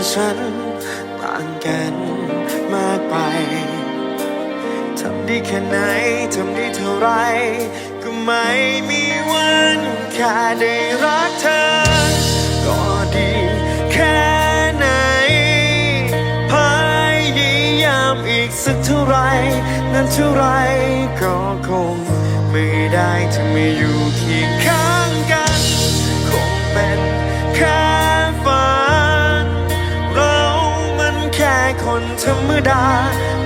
คุณและฉันต่างกันมากไป ทำดีแค่ไหน ทำดีเท่าไร ก็ไม่มีวันแค่ได้รักเธอ ก็ดีแค่ไหน พยายามอีกสักเท่าไร นั้นเท่าไรก็คง ไม่ได้ถ้าไม่อยู่เคียงข้าง ค่คนธรรมดา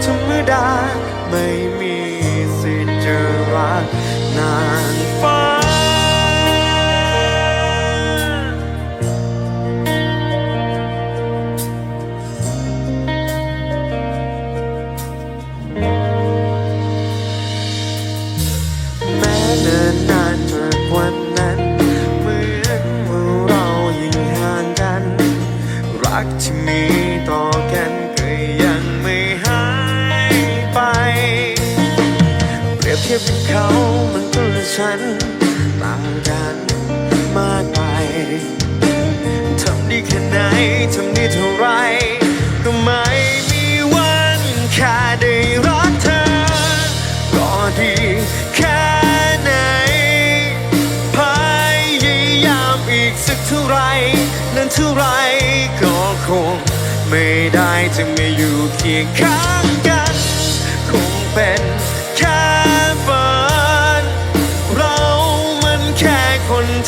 ธรรมดา ไม่มีสิทธิ์จะรักนางฟ้า เปรียบเทียบกับเขามันก็และฉันต่างกันมากไปทำดีแค่ไหนทำดีเท่าไรก็ไม่มีวันแค่ได้รักเธอก็ดีแค่ไหนพยายามอีกสักเท่าไรนั้นเท่าไรก็คงไม่ได้จะไม่อยู่เคียงข้างกัน คงเป็น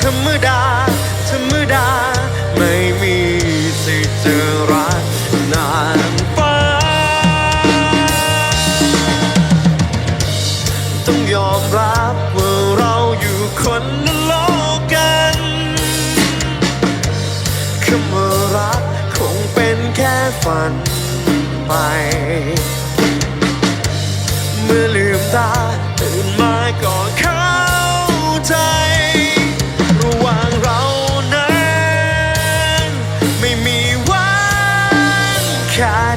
รรมดา ธรรมดา ไม่มีสิทธิ์จะรักนางฟ้า ต้องยอมรับว่าเราอยู่คนละโลกกันคำว่ารักคงเป็นแค่ฝันไป เมื่อลืมตาตื่นมาก็เข้า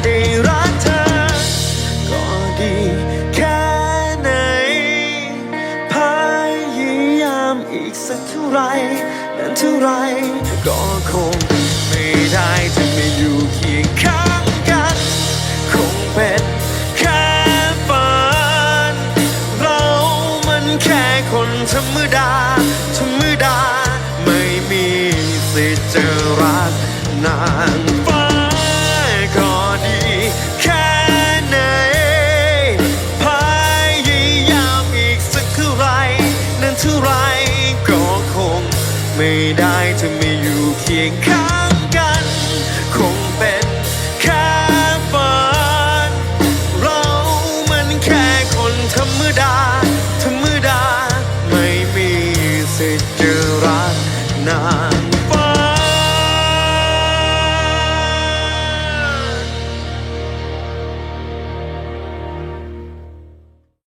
ได้รักเธอ ก็ดีแค่ไหน พยายามอีกสักเท่าไรนั้นเท่าไร ก็คงไม่ได้จะไม่อยู่เคียงข้างกัน คงเป็น อยู่เคียงข้างกัน คงเป็นแค่ฝัน เรามันแค่คนธรรมดา